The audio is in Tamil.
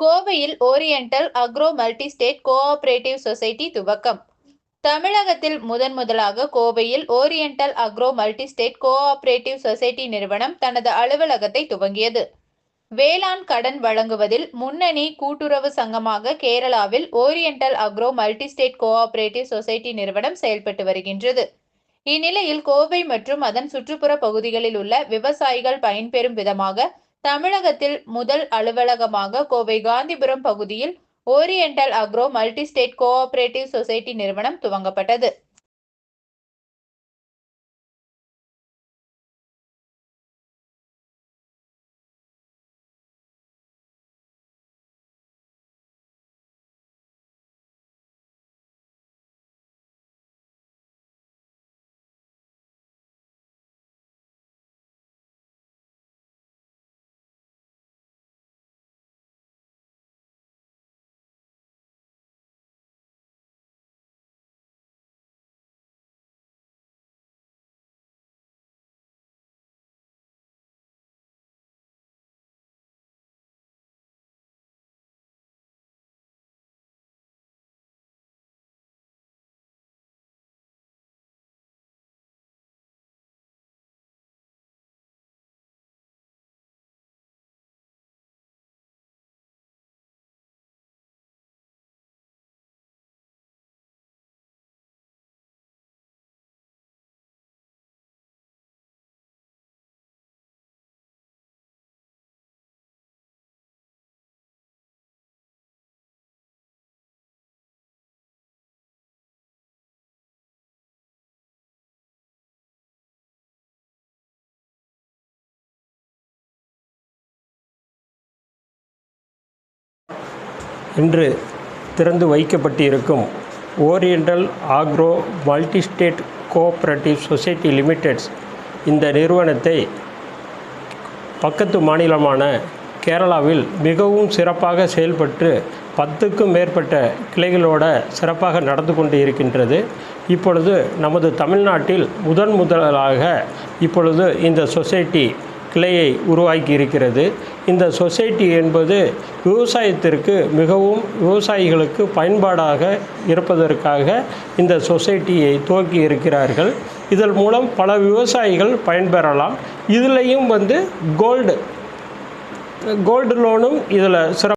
கோவையில் oriental agro multi state cooperative society துவக்கம். தமிழகத்தில் முதன் முதலாக கோவையில் oriental agro multi state cooperative society நிறுவனம் தனது அலுவலகத்தை துவங்கியது. வேளாண் கடன் வழங்குவதில் முன்னணி கூட்டுறவு சங்கமாக கேரளாவில் oriental agro multi state cooperative society நிறுவனம் செயல்பட்டு வருகின்றது. இந்நிலையில் கோவை மற்றும் அதன் சுற்றுப்புற பகுதிகளில் உள்ள விவசாயிகள் பயன்பெறும் விதமாக தமிழகத்தில் முதல் அலுவலகமாக கோவை காந்திபுரம் பகுதியில் oriental agro multi state cooperative society நிறுவனம் துவங்கப்பட்டது. இன்று திறந்து வைக்கப்பட்டிருக்கும் oriental agro multistate cooperative society limiteds இந்த நிறுவனத்தை பக்கத்து மாநிலமான கேரளாவில் மிகவும் சிறப்பாக செயல்பட்டு பத்துக்கும் மேற்பட்ட கிளைகளோட சிறப்பாக நடந்து கொண்டு இருக்கின்றது. இப்பொழுது நமது தமிழ்நாட்டில் முதன் முதலாக இப்பொழுது இந்த சொசைட்டி கிளையை உருவாக்கி இருக்கிறது இந்த சொசைட்டி என்பது விவசாயத்திற்கு மிகவும் விவசாயிகளுக்கு பயன்பாடாக இருப்பதற்காக இந்த சொசைட்டியை துவக்கி இருக்கிறார்கள் இதன் மூலம் பல விவசாயிகள் பயன்பெறலாம். இதுலேயும் வந்து கோல்டு கோல்டு லோனும் இதில் சிறப்பு